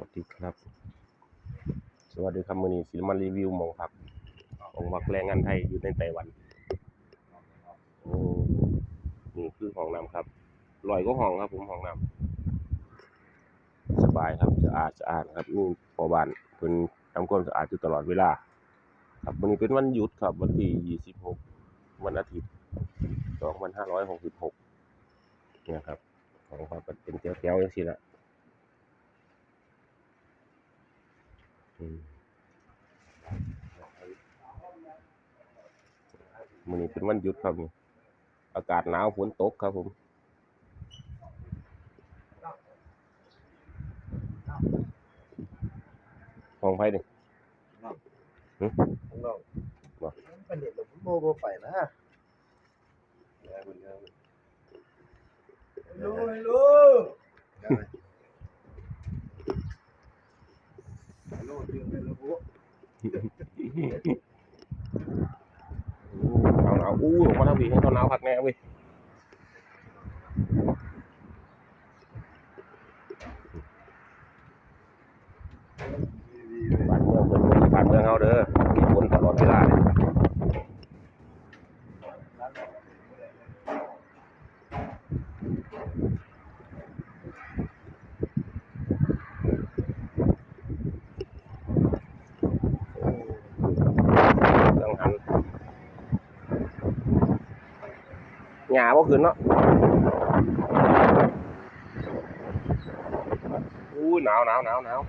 วัสดีครับ สวัสดีครับมือนี้สิลมารีวิวหมองพักของมักแรงงานไทยอยู่ในไต้หวันโอ้นี่คือห้องน้ำครับลอยก็ห้องครับ ผมห้องน้ำสบายครับสะอาดสะอาดครับนี่พอบานเพิ่นทำความสะอาดอยู่ตลอดเวลา ครับวันนี้เป็นวันหยุดครับ วันที่ 26 วันอาทิตย์ 2566เนี่ยครับของเขาก็เป็นแถวๆอย่างนี้ละ อืมมื้อนี้เป็นวันหยุดครับนี่อากาศหนาวฝนตกครับผมห้องไผนี่ของเราบ่เป็นเด็กเราโบโบไปนะลูลูลูเดือดเลยลูกหนาวหนาวๆอู้ออกมาทางนี้ให้เขาหนาวคักแน่เว้ยบ้านเมืองเพิ่นเมืองบ้านเมืองเฮาเด้อมีฝนตลอดเวลาเลยกังหัน หญ้าบ่ขึ้นเนาะอู้หนาวหนาวหนาวหนาว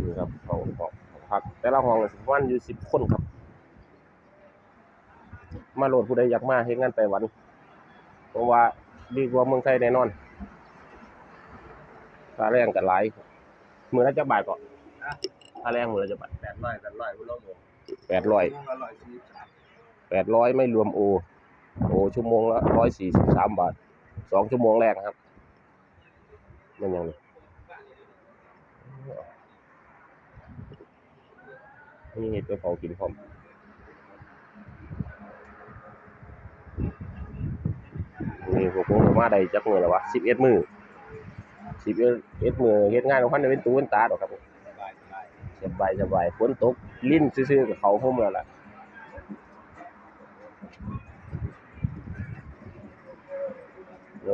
นี่ครับห้องห้องห้องพักแต่ละห้องก็สิประมาณอยู่10คนครับ มาโหลดผู้ใดอยากมาเฮ็ดงานไต้หวัน เพราะว่าดีกว่าเมืองไทยแน่นอนค่าแรงก็หลายมื้อละจักบาทก็ค่าแรงมื้อละจักบาทแปดร้อยแปดร้อยคุณลูกแปดร้อยอร่อยสี่สาม แปดร้อยไม่รวมโอ โอชั่วโมงละร้อยสี่สิบสามบาทสองชั่วโมงแรกนะครับนั่นยังไงนี่เห็ดไปเผากินพร้อมนี่พวกผมก็มาได้จักมือแล้ววะสิบเอ็ดมือสิบเอ็ดมือเฮ็ดงานของพันเป็นตูเป็นตาดอกครับสบายสบายสบายสบายฝนตกลิ้นซื่อๆกับเขาพุ่มแล้วล่ะ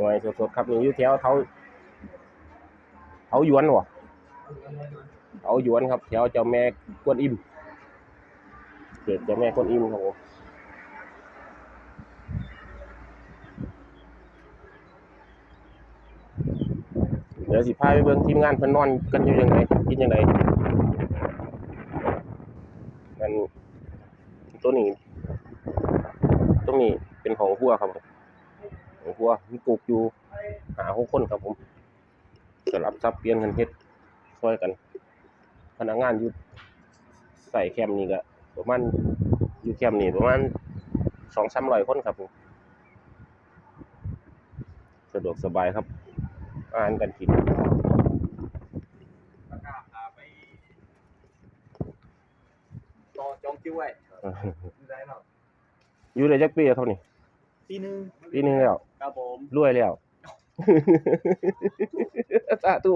ยังไงสดๆครับนี่อยู่แถวเท้าเท้าหยวนวะเท้าหยวนครับแถวเจ้าแม่กวนอิมเขตเจ้าแม่กวนอิมครับผมเดี๋ยวสิพาไปเบิ่งทีมงานเพิ่นนอนกันอยู่ยังไงกินยังไงมันตัวนี้ตรงนี้เป็นของหัวครับผม ของหัวมีปลูกอยู่หาหกคนครับผมสลับซับเปลี่ยนกันเฮ็ดช่วยกัน พนักงานอยู่ใส่แคมป์นี่ก็ประมาณอยู่แคมป์นี่ประมาณสองสามร้อยคนครับผมสะดวกสบายครับอาหารการกินประกาศพาไปต่อจองคิวไว้ได้เนาะอยู่ได้จักปีแล้วครับนี่ ปีนึงปีหนึงแล้วครับผมรวยแล้ว สาธุ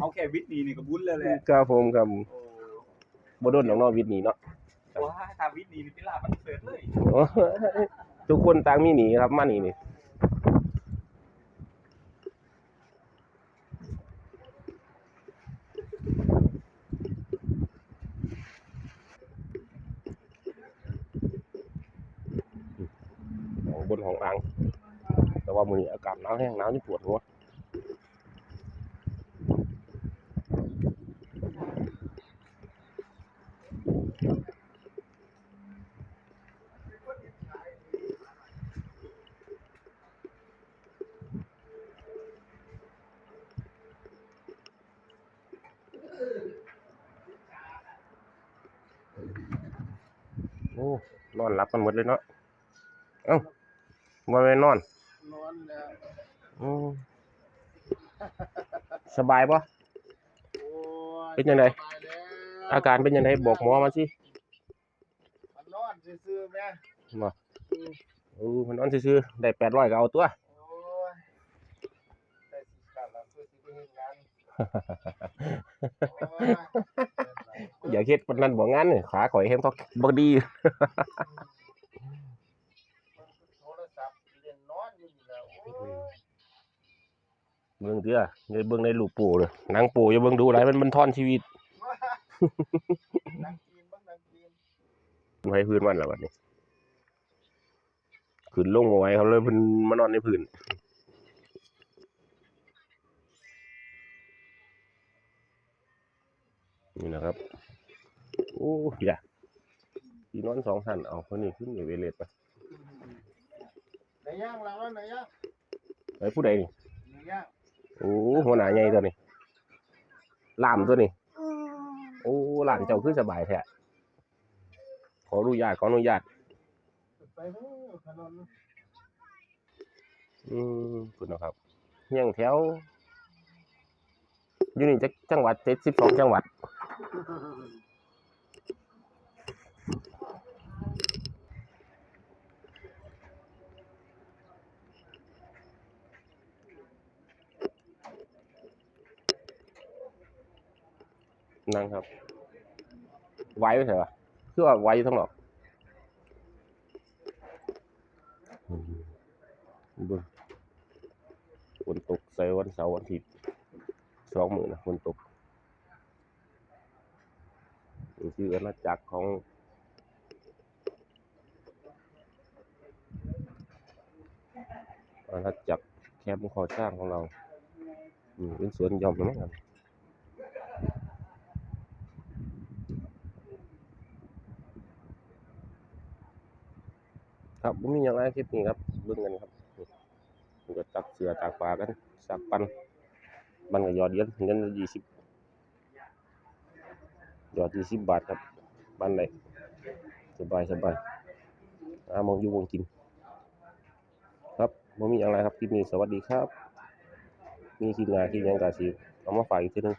เอาแค่วิทย์นี้นี่ก็บุญเลยแหละครับผมครับโอ้บ่โดนหนองนอกวิทย์หนีเนาะว้าทำวิทย์นี้นี่เป็นลาบันเสิร์ตเลย โอ้ทุกคนต่างมีหนีครับมานี่นี่ บนของอ่าง แต่ว่ามื้อนี้อากาศหนาวแห้งหนาวนี่ปวดหัวโอ้นอนหลับกันหมดเลยเนาะ เอ้า บ่แม่นนอนนอนแล้วอืมสบายปะโอ้ยเป็นยังไงสบายแล้วอาการเป็นยังไงบอกหมอมาสิมันนอนซื่อๆแม่บ่เออมันนอนซื่อๆได้แปดร้อยก็เอาตัวโอ้ย อย่าเฮ็ดปานนั้นบ่งั้นนี่ขาข่อยแฮงก็บ่ดีโทรศัพท์เล่นนอนอยู่นี่แหล้วโอ้ย เบิ่งเด้ออย่าเบิ่งในรูปปู่เด้อหนังปู่อย่าเบิ่งดูหลายมันมันทอนชีวิตนักจีนบ้างนักจีนไว้พื้นมันแล้วบัดนี้ขึ้นลงบ่ไหวเขาเลยเพิ่นมานอนในพื้นนี่นะครับ โอ้ยาที่นอนสองท่านเอาคนนี้ขึ้นอยู่เวเลตไปไหนย่างเราแล้วไหนย่างไอ้ผู้ใดนี่ไหนย่าง โอ้หัวหน้าใหญ่ตัวนี้ลามตัวนี้โอ้หลานเจ้าคือสบายแท้ขออนุญาตขออนุญาตอืมคุณนะครับเฮียงแถวอยู่นี่จังหวัดเจ็ดสิบสองจังหวัด นั่งครับ ไว้ไม่ใช่ปะคือว่าไว้อยู่ทั้งหรอกอืมเบิ่งฝนตกใส่วันเสาร์วันอาทิตย์สองมือนะฝนตกนี่คืออาณาจักรของอาณาจักรแคมป์ขอสร้างของเรา อืมเป็นสวนหยอมนะมั้งครับ ครับผมมีอย่างไรคลิปนี้ครับเบิ่งกันครับผมก็ตักเสือตากปลากันสักปันมันก็หยอดเงินเงินยี่สิบยอดยี่สิบบาทครับบ้านไหนสบายสบายอามองอยู่มองกิน ครับผมมีอย่างไรครับคลิปนี้สวัสดีครับ มีคลิปงานคลิปยังกาสิเอามาฝากอีกทีหนึง